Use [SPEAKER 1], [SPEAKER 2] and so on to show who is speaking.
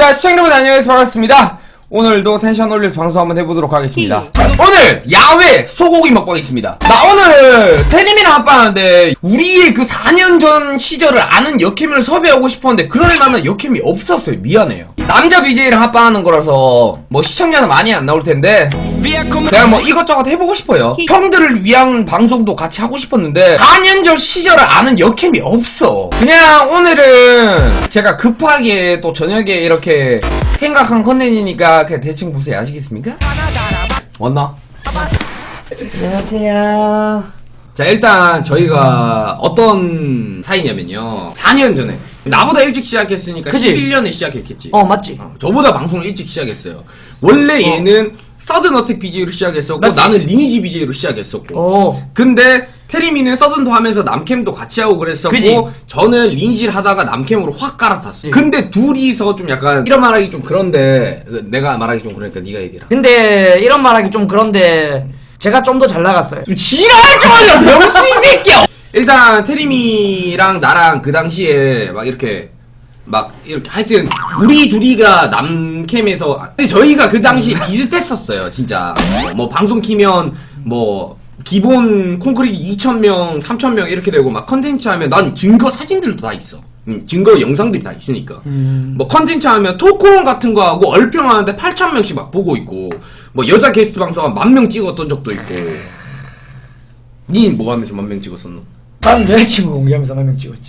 [SPEAKER 1] 자, 시청자 여러분 안녕하세요. 반갑습니다. 오늘도 텐션 올려서 방송 한번 해보도록 하겠습니다. 오늘 야외 소고기 먹방 있습니다. 나 오늘 태님이랑 합방하는데 우리의 그 4년 전 시절을 아는 역캠을 섭외하고 싶었는데 그럴 만한 역캠이 없었어요. 미안해요. 남자 BJ랑 합방하는 거라서 뭐 시청자는 많이 안 나올 텐데 그냥 뭐 이것저것 해보고 싶어요. 형들을 위한 방송도 같이 하고 싶었는데 4년 전 시절을 아는 역캠이 없어. 그냥 오늘은 제가 급하게 또 저녁에 이렇게 생각한 컨텐츠니까 그냥 대충 보세요. 아시겠습니까? 왔나? 안녕하세요. 자 일단 저희가 어떤 사이냐면요 4년 전에 나보다 일찍 시작했으니까
[SPEAKER 2] 그치?
[SPEAKER 1] 11년에 시작했겠지
[SPEAKER 2] 어 맞지
[SPEAKER 1] 어, 저보다 방송을 일찍 시작했어요. 원래 얘는 서든 어택 BJ로 시작했었고
[SPEAKER 2] 맞지?
[SPEAKER 1] 나는 리니지 BJ로 시작했었고.
[SPEAKER 2] 어
[SPEAKER 1] 근데 테리미는 서든도 하면서 남캠도 같이 하고 그랬었고
[SPEAKER 2] 그지?
[SPEAKER 1] 저는 리니지를 하다가 남캠으로 확 갈아탔어요.
[SPEAKER 2] 그지?
[SPEAKER 1] 근데 둘이서 좀 약간 이런 말하기 좀 그런데 내가 말하기 좀 그러니까 네가 얘기해라.
[SPEAKER 2] 근데 이런 말하기 좀 그런데 제가 좀 더 잘 나갔어요
[SPEAKER 1] 좀 지랄 좀 하냐 병신 새끼야. 일단 테리미랑 나랑 그 당시에 막 이렇게 막 이렇게 하여튼 우리 둘이가 남캠에서 근데 저희가 그 당시 비슷했었어요 진짜 뭐, 뭐 방송 키면 뭐 기본 콘크리트 2,000명, 3,000명 이렇게 되고 막 컨텐츠 하면 난 증거 사진들도 다 있어. 음, 증거 영상들이 다 있으니까. 뭐 컨텐츠 하면 토크온 같은 거 하고 얼평 하는데 8,000명씩 막 보고 있고 뭐 여자 게스트 방송 한 만 명 찍었던 적도 있고. 니 뭐 하면서 만 명 찍었었노?
[SPEAKER 2] 난 여자친구 공개하면서 한명 찍었지